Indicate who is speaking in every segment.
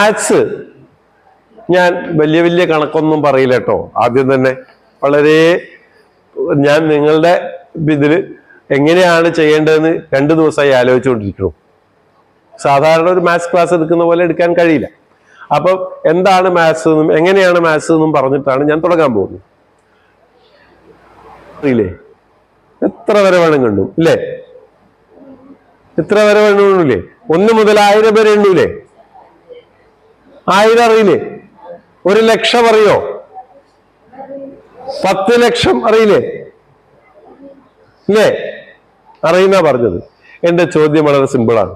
Speaker 1: Maths ഞാൻ വലിയ വലിയ കണക്കൊന്നും പറയില്ല കേട്ടോ. ആദ്യം തന്നെ വളരെ ഞാൻ നിങ്ങളുടെ ഇതിൽ എങ്ങനെയാണ് ചെയ്യേണ്ടതെന്ന് രണ്ട് ദിവസമായി ആലോചിച്ചുകൊണ്ടിരിക്കുന്നു. സാധാരണ ഒരു മാത്സ് ക്ലാസ് എടുക്കുന്ന പോലെ എടുക്കാൻ കഴിയില്ല. അപ്പം എന്താണ് മാത്സ് എന്നും എങ്ങനെയാണ് മാത്സ് എന്നും പറഞ്ഞിട്ടാണ് ഞാൻ തുടങ്ങാൻ പോകുന്നത്. അറിയില്ലേ? എത്ര വരെ വേണം കണ്ടു ഇല്ലേ? എത്ര വരെ വേണമെന്നില്ലേ ഒന്ന് മുതൽ ആയിരം വരെ എണ്ണൂലേ ആയിരം അറിയില്ലേ? ഒരു ലക്ഷം അറിയോ? പത്ത് ലക്ഷം അറിയില്ലേ? ഇല്ലേ? അറിയുന്ന പറഞ്ഞത്. എന്റെ ചോദ്യം വളരെ സിമ്പിളാണ്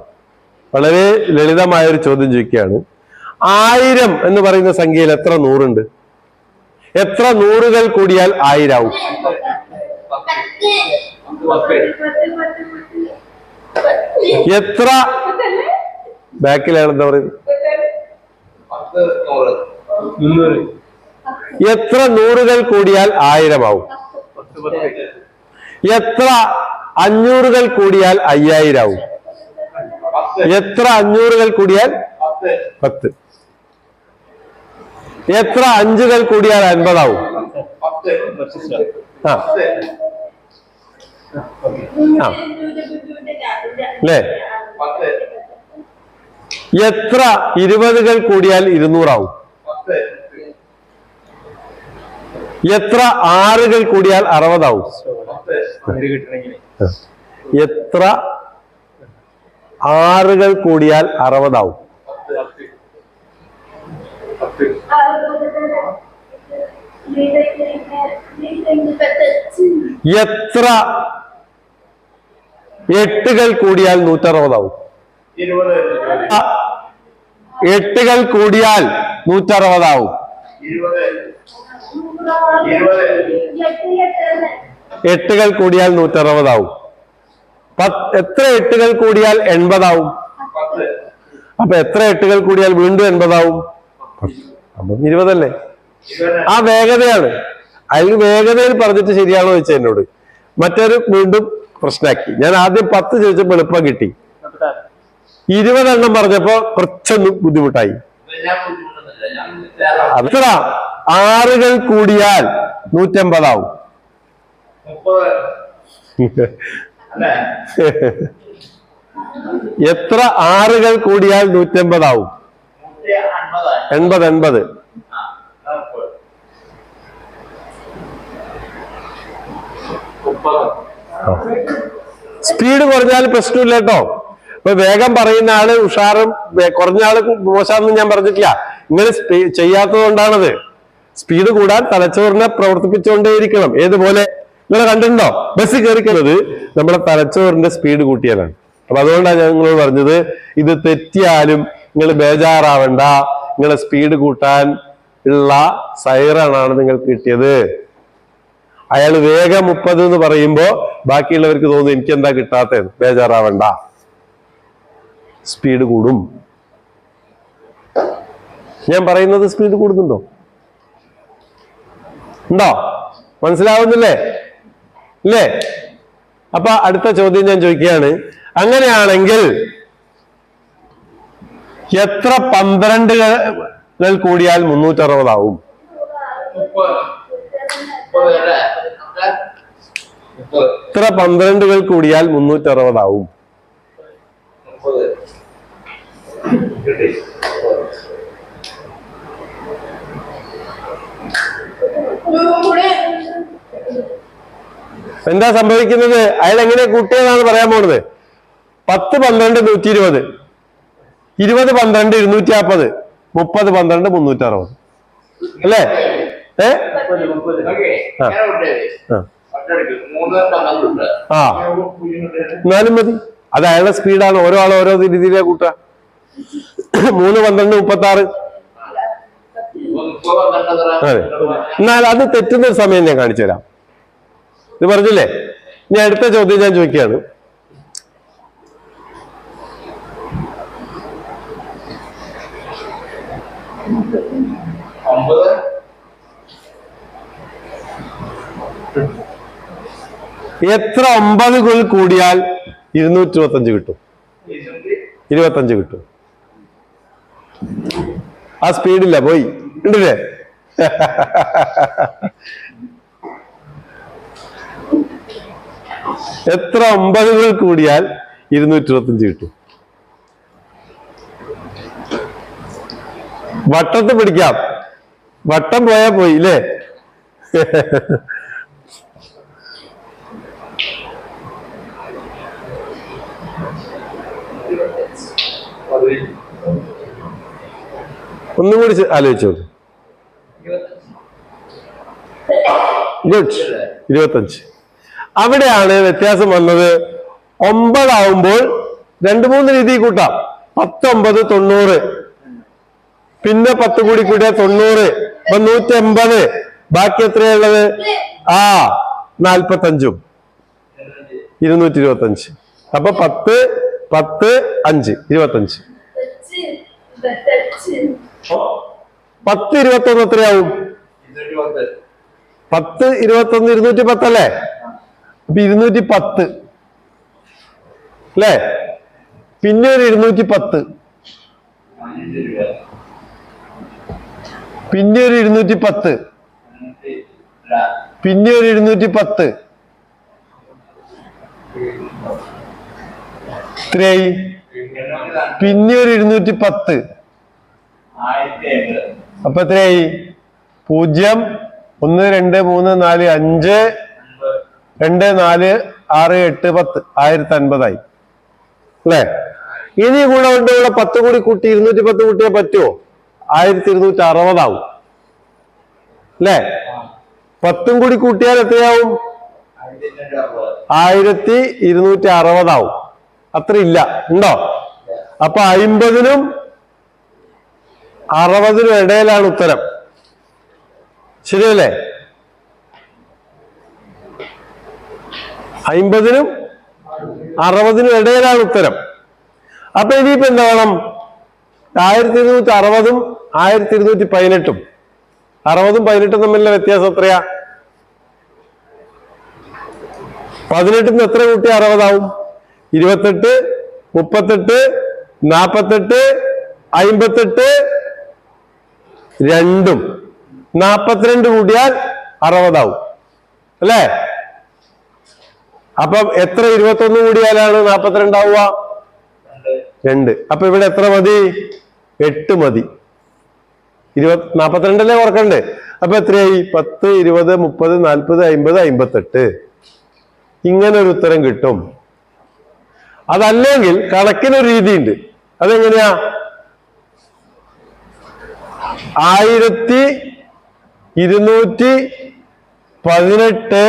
Speaker 1: വളരെ ലളിതമായ ഒരു ചോദ്യം ചോദിക്കുകയാണ്. ആയിരം എന്ന് പറയുന്ന സംഖ്യയിൽ എത്ര നൂറുണ്ട്? എത്ര നൂറുകൾ കൂടിയാൽ ആയിരാവും? എത്ര? ബാക്കിലാണ് എന്താ പറയുന്നത്? എത്ര നൂറുകൾ കൂടിയാൽ ആയിരമാവും? എത്ര അഞ്ഞൂറുകൾ കൂടിയാൽ അയ്യായിരാവും? എത്ര അഞ്ഞൂറുകൾ കൂടിയാൽ പത്ത്. എത്ര അഞ്ചുകൾ കൂടിയാൽ അൻപതാവും? ആ. ആ. അല്ലേ എത്ര ഇരുപതുകൾ കൂടിയാൽ ഇരുന്നൂറാവും? എത്ര ആറുകൾ കൂടിയാൽ അറുപതാവും? എത്ര ആറുകൾ കൂടിയാൽ അറുപതാവും? എത്ര എട്ടുകൾ കൂടിയാൽ നൂറ്ററുപതാവും?
Speaker 2: ഇരുപത്.
Speaker 1: എട്ടുകൾ കൂടിയാൽ നൂറ്ററുപതാവും. എട്ടുകൾ കൂടിയാൽ നൂറ്ററുപതാവും. എത്ര എട്ടുകൾ കൂടിയാൽ എൺപതാവും? അപ്പൊ എത്ര എട്ടുകൾ കൂടിയാൽ വീണ്ടും എൺപതാവും? അപ്പം ഇരുപതല്ലേ?
Speaker 2: ഇരുപത്
Speaker 1: ആ വേഗതയാണ്. അതിന് വേഗതയിൽ പറഞ്ഞിട്ട് ശരിയാണോ ചോദിച്ചാൽ എന്നോട്. മറ്റൊരു വീണ്ടും പ്രശ്നമാക്കി. ഞാൻ ആദ്യം പത്ത് ചോദിച്ചപ്പോൾ എളുപ്പം കിട്ടി. ഇരുപതെണ്ണം പറഞ്ഞപ്പോ കുറച്ചൊന്ന് ബുദ്ധിമുട്ടായി. അത്ര ആറുകൾ കൂടിയാൽ നൂറ്റമ്പതാവും. എത്ര ആറുകൾ കൂടിയാൽ നൂറ്റമ്പതാവും? എൺപത് എൺപത്. സ്പീഡ് കുറഞ്ഞാൽ പ്രശ്നമില്ല കേട്ടോ. ഇപ്പൊ വേഗം പറയുന്ന ആൾ ഉഷാറും കുറഞ്ഞ ആൾ മോശമാണെന്ന് ഞാൻ പറഞ്ഞിട്ടില്ല. നിങ്ങൾ ചെയ്യാത്തത് കൊണ്ടാണത് സ്പീഡ് കൂടാൻ തലച്ചോറിനെ പ്രവർത്തിപ്പിച്ചുകൊണ്ടേയിരിക്കണം. ഏതുപോലെ? നിങ്ങൾ കണ്ടിട്ടുണ്ടോ? ബസ് കയറിക്കുന്നത് നമ്മുടെ തലച്ചോറിന്റെ സ്പീഡ് കൂട്ടിയാലാണ്. അപ്പൊ അതുകൊണ്ടാണ് ഞാൻ നിങ്ങളോട് പറഞ്ഞത് ഇത് തെറ്റിയാലും നിങ്ങൾ ബേജാറാവണ്ട. നിങ്ങളെ സ്പീഡ് കൂട്ടാൻ ഉള്ള സൈറണാണ് നിങ്ങൾക്ക് കിട്ടിയത്. അയാൾ വേഗം മുപ്പത് എന്ന് പറയുമ്പോ ബാക്കിയുള്ളവർക്ക് തോന്നുന്നു എനിക്ക് എന്താ കിട്ടാത്തത്? ബേജാറാവണ്ട. സ്പീഡ് കൂടും. ഞാൻ പറയുന്നത് സ്പീഡ് കൂടുന്നുണ്ടോ? ഉണ്ടോ? മനസ്സിലാവുന്നില്ലേ? ഇല്ലേ? അപ്പൊ അടുത്ത ചോദ്യം ഞാൻ ചോദിക്കുകയാണ്. അങ്ങനെയാണെങ്കിൽ എത്ര പന്ത്രണ്ടുകൾ കൂടിയാൽ മുന്നൂറ്ററുപതാവും എത്ര പന്ത്രണ്ടുകൾ കൂടിയാൽ മുന്നൂറ്ററുപതാവും
Speaker 2: മുപ്പത് കിട്ടി
Speaker 1: എന്താ സംഭവിക്കുന്നത്? അയാൾ എങ്ങനെ കൂട്ടിയതാണ് പറയാൻ പോണത്? പത്ത് പന്ത്രണ്ട് നൂറ്റി ഇരുപത് ഇരുപത് പന്ത്രണ്ട് ഇരുന്നൂറ്റി നാൽപ്പത് മുപ്പത് പന്ത്രണ്ട് മുന്നൂറ്റി അറുപത് അല്ലേ? ഏ? ആ. എന്നാലും മതി. അത് അയാളുടെ സ്പീഡാണ്. ഓരോ ആളും ഓരോ രീതിയിലേ കൂട്ടുക. മൂന്ന് പന്ത്രണ്ട് മുപ്പത്തി ആറ് അതെ. എന്നാൽ അത് തെറ്റുന്ന ഒരു സമയം ഞാൻ കാണിച്ചു തരാം. ഇത് പറഞ്ഞില്ലേ? ഞാൻ അടുത്ത ചോദ്യം ഞാൻ ചോദിക്കുകയാണ്. എത്ര ഒമ്പത് കൂടിയാൽ ഇരുന്നൂറ്റി ഇരുപത്തഞ്ച് കിട്ടും? ഇരുപത്തഞ്ച് കിട്ടും. ആ സ്പീഡില്ല പോയി. ഉണ്ടല്ലേ എത്ര ഒമ്പതുകൾ കൂടിയാൽ ഇരുന്നൂറ്റി ഇരുപത്തഞ്ച് കിട്ടും. വട്ടത്ത് പിടിക്കാം. വട്ടം പോയാ പോയി അല്ലേ
Speaker 2: പതിനഞ്ച്.
Speaker 1: ഒന്നും കൂടി ആലോചിച്ചു ഗുഡ് ഇരുപത്തഞ്ച്. അവിടെയാണ് വ്യത്യാസം വന്നത് ഒമ്പതാവുമ്പോൾ രണ്ട് മൂന്ന് രീതി കൂട്ടാം. പത്തൊമ്പത് തൊണ്ണൂറ്. പിന്നെ പത്ത് കൂടി കൂട്ടിയ തൊണ്ണൂറ്. അപ്പൊ നൂറ്റി എൺപത് ബാക്കി എത്രയുള്ളത് ആ നാൽപ്പത്തഞ്ചും ഇരുന്നൂറ്റി ഇരുപത്തഞ്ച് അപ്പൊ പത്ത് പത്ത് അഞ്ച്. ഇരുപത്തഞ്ച്. പത്ത് ഇരുപത്തൊന്ന് എത്രയാവും?
Speaker 2: പത്ത്
Speaker 1: പത്ത് ഇരുപത്തൊന്ന് ഇരുന്നൂറ്റി പത്തല്ലേ അപ്പൊ ഇരുന്നൂറ്റി പത്ത് അല്ലേ? പിന്നെ ഒരു ഇരുന്നൂറ്റി പത്ത് പിന്നെ ഒരു ഇരുന്നൂറ്റി പത്ത്. പിന്നെ ഒരു ഇരുന്നൂറ്റി പത്ത് ഇത്രയായി പിന്നെ ഒരു ഇരുന്നൂറ്റി പത്ത് അപ്പൊ എത്രയായി? പൂജ്യം ഒന്ന് രണ്ട് മൂന്ന് നാല് അഞ്ച് രണ്ട് നാല് ആറ് എട്ട് പത്ത്. ആയിരത്തി അൻപതായി. അല്ലേ? ഇനി കൂടെ കൊണ്ട് ഇവിടെ പത്ത് കൂടി കൂട്ടി ഇരുന്നൂറ്റി പത്ത് കൂട്ടിയാൽ പറ്റുമോ ആയിരത്തി ഇരുന്നൂറ്റി അറുപതാവും. അല്ലേ? പത്തും കൂടി കൂട്ടിയാൽ എത്രയാവും?
Speaker 2: ആയിരത്തി
Speaker 1: ഇരുന്നൂറ്റി അറുപതാവും. അത്ര ഇല്ല. ഉണ്ടോ? അപ്പൊ അയിമ്പതിനും അറുപതിനും ഇടയിലാണ് ഉത്തരം. ശരിയല്ലേ? അയിമ്പതിനും അറുപതിനും ഇടയിലാണ് ഉത്തരം. അപ്പൊ ഇനിയിപ്പോ എന്താ വേണം? ആയിരത്തി ഇരുന്നൂറ്റി അറുപതും ആയിരത്തി ഇരുന്നൂറ്റി പതിനെട്ടും അറുപതും പതിനെട്ടും തമ്മിലുള്ള വ്യത്യാസം എത്രയാ? പതിനെട്ടിന് എത്ര കൂട്ടി അറുപതാവും? ഇരുപത്തെട്ട് മുപ്പത്തെട്ട് നാപ്പത്തെട്ട് അയിമ്പത്തെട്ട് രണ്ടും. നാപ്പത്തിരണ്ട് കൂട്ടിയാൽ അറുപതാവും. അല്ലേ? അപ്പൊ എത്ര ഇരുപത്തൊന്ന് കൂടിയാലാണ് നാപ്പത്തിരണ്ടാവുക
Speaker 2: രണ്ട്.
Speaker 1: അപ്പൊ ഇവിടെ എത്ര മതി? എട്ട് മതി. ഇരുപത് നാപ്പത്തിരണ്ടല്ലേ ഓർക്കണ്ടേ അപ്പൊ എത്രയായി? പത്ത് ഇരുപത് മുപ്പത് നാൽപ്പത് അമ്പത് അമ്പത്തെട്ട് ഇങ്ങനെ ഒരു ഉത്തരം കിട്ടും. അതല്ലെങ്കിൽ കണക്കിനൊരു രീതിയുണ്ട്. അതെങ്ങനെയാ? ആയിരത്തി ഇരുന്നൂറ്റി പതിനെട്ട്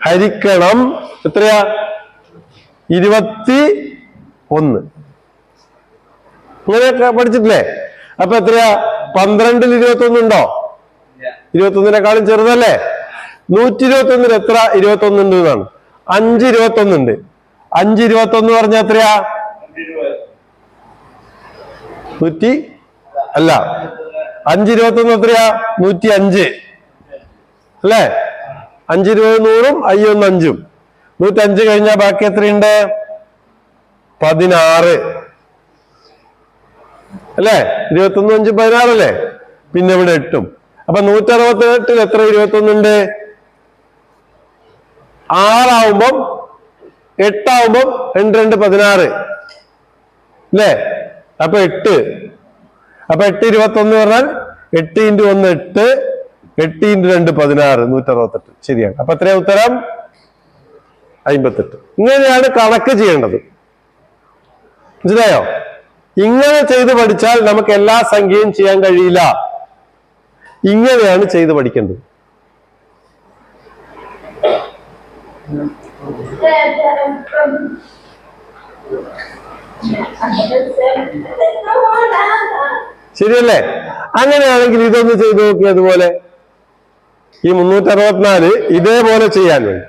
Speaker 1: ഹരിക്കണം എത്രയാ? ഇരുപത്തി ഒന്ന് ഇങ്ങനെയൊക്കെ പഠിച്ചിട്ടില്ലേ? അപ്പൊ എത്രയാ? പന്ത്രണ്ടിൽ ഇരുപത്തി ഒന്നുണ്ടോ
Speaker 2: ഇരുപത്തി
Speaker 1: ഒന്നിനെക്കാളും ചെറുതല്ലേ? നൂറ്റി ഇരുപത്തി ഒന്നിന് എത്ര? ഇരുപത്തി ഒന്നുണ്ട് എന്നാണ്. അഞ്ച് ഇരുപത്തി ഒന്നുണ്ട് അഞ്ച് ഇരുപത്തി ഒന്ന് പറഞ്ഞാൽ എത്രയാ?
Speaker 2: നൂറ്റി
Speaker 1: അല്ല അഞ്ച് ഇരുപത്തി ഒന്ന് എത്രയാ? നൂറ്റി അഞ്ച് അല്ലേ? അഞ്ച് ഇരുപത് നൂറും അയ്യൊന്ന് അഞ്ചും. നൂറ്റി അഞ്ച് കഴിഞ്ഞാൽ ബാക്കി എത്രയുണ്ട്? പതിനാറ്. അല്ലേ? ഇരുപത്തി ഒന്ന് അഞ്ച് പതിനാറല്ലേ? പിന്നെ ഇവിടെ എട്ടും. അപ്പൊ നൂറ്റി അറുപത്തി എട്ടിൽ എത്ര ഇരുപത്തി ഒന്നുണ്ട് ആറാവുമ്പം എട്ടാവുമ്പം രണ്ട് രണ്ട് പതിനാറ്. അല്ലേ? അപ്പൊ എട്ട്. അപ്പൊ എട്ട് ഇരുപത്തി ഒന്ന് പറഞ്ഞാൽ എട്ട് ഇന്റു ഒന്ന് എട്ട് എട്ട് ഇന്റു രണ്ട് പതിനാറ് നൂറ്റി അറുപത്തെട്ട് ശരിയാണ്. അപ്പൊ എത്രയാ ഉത്തരം? അമ്പത്തെട്ട് ഇങ്ങനെയാണ് കണക്ക് ചെയ്യേണ്ടത്. മനസ്സിലായോ? ഇങ്ങനെ ചെയ്ത് പഠിച്ചാൽ നമുക്ക് എല്ലാ സംഖ്യയും ചെയ്യാൻ കഴിയില്ല. ഇങ്ങനെയാണ് ചെയ്ത് പഠിക്കേണ്ടത്. ശരിയല്ലേ? അങ്ങനെയാണെങ്കിൽ ഇതൊന്ന് ചെയ്തു നോക്കി അതുപോലെ. ഈ മുന്നൂറ്റി അറുപത്തിനാല് ഇതേപോലെ ചെയ്യാൻ വേണ്ടി.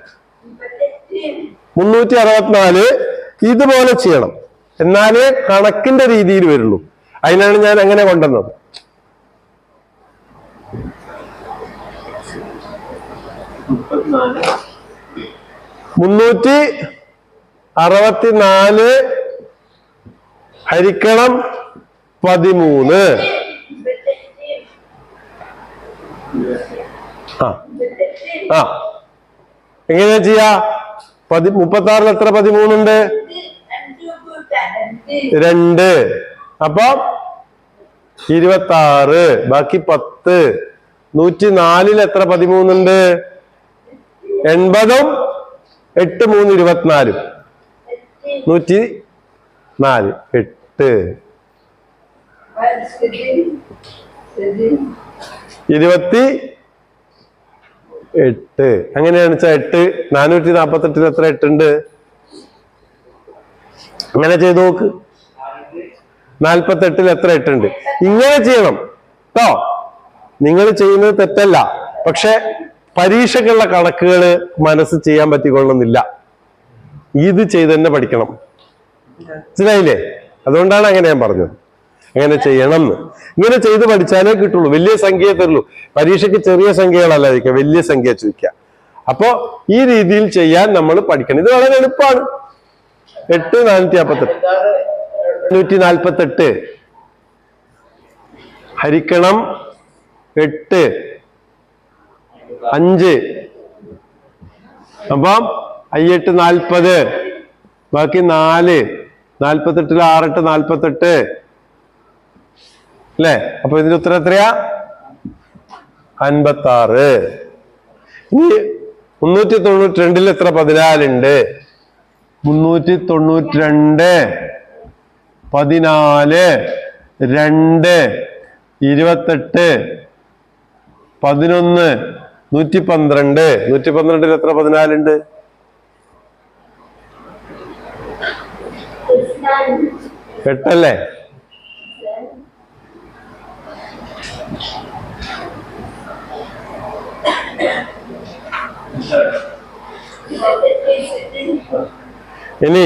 Speaker 1: മുന്നൂറ്റി അറുപത്തിനാല് ഇതുപോലെ ചെയ്യണം. എന്നാലേ കണക്കിന്റെ രീതിയിൽ വരുള്ളൂ. അതിനാണ് ഞാൻ അങ്ങനെ കൊണ്ടുവന്നത്. മുന്നൂറ്റി അറുപത്തിനാല് ഹരിക്കണം പതിമൂന്ന്. ആ. ആ. എങ്ങനെയാ ചെയ്യാ? പതി മുപ്പത്തി ആറിൽ എത്ര പതിമൂന്നുണ്ട്? രണ്ട്. അപ്പൊ ഇരുപത്തി ആറ് ബാക്കി പത്ത്. നൂറ്റി നാലിൽ എത്ര പതിമൂന്നുണ്ട്? എൺപതും എട്ട് മൂന്ന് ഇരുപത്തിനാലും. നൂറ്റി നാല് എട്ട്. ഇരുപത്തി എട്ട്. അങ്ങനെയാണ് വെച്ചാൽ എട്ട്? നാനൂറ്റി നാപ്പത്തി എട്ടിൽ എത്ര എട്ടുണ്ട്? അങ്ങനെ ചെയ്ത് നോക്ക്. നാൽപ്പത്തി എട്ടിൽ എത്ര എട്ടുണ്ട്? ഇങ്ങനെ ചെയ്യണം. കേട്ടോ നിങ്ങൾ ചെയ്യുന്നത് തെറ്റല്ല. പക്ഷെ പരീക്ഷകളുടെ കണക്കുകൾ മനസ്സ് ചെയ്യാൻ പറ്റിക്കൊള്ളുന്നില്ല. ഇത് ചെയ്ത് തന്നെ പഠിക്കണം. മനസ്സിലായില്ലേ? അതുകൊണ്ടാണ് അങ്ങനെ ഞാൻ പറഞ്ഞത്. അങ്ങനെ ചെയ്യണം എന്ന് ഇങ്ങനെ ചെയ്ത് പഠിച്ചാലേ കിട്ടുള്ളൂ. വലിയ സംഖ്യയെ തരുള്ളൂ. പരീക്ഷയ്ക്ക് ചെറിയ സംഖ്യകളല്ല ചോദിക്കുക വലിയ സംഖ്യ ചോദിക്കുക. അപ്പോ ഈ രീതിയിൽ ചെയ്യാൻ നമ്മൾ പഠിക്കണം. ഇത് വളരെ എളുപ്പമാണ്. എട്ട് നാനൂറ്റി നാൽപ്പത്തെട്ട് നൂറ്റി നാൽപ്പത്തെട്ട്. ഹരിക്കണം എട്ട്. അഞ്ച്. അപ്പം അയ്യെട്ട് നാൽപ്പത്. ബാക്കി നാല്. നാൽപ്പത്തെട്ടിൽ ആറെട്ട് നാൽപ്പത്തെട്ട്. അല്ലേ? അപ്പൊ ഇതിന്റെ ഉത്തരം എത്രയാ? അൻപത്തി ആറ് ഇനി മുന്നൂറ്റി തൊണ്ണൂറ്റി രണ്ടിൽ എത്ര പതിനാലുണ്ട്? മുന്നൂറ്റി തൊണ്ണൂറ്റി രണ്ട് പതിനാല് രണ്ട് ഇരുപത്തെട്ട് പതിനൊന്ന് നൂറ്റി പന്ത്രണ്ട് നൂറ്റി പന്ത്രണ്ടിൽ എത്ര പതിനാലുണ്ട്? എട്ടല്ലേ? ഇനി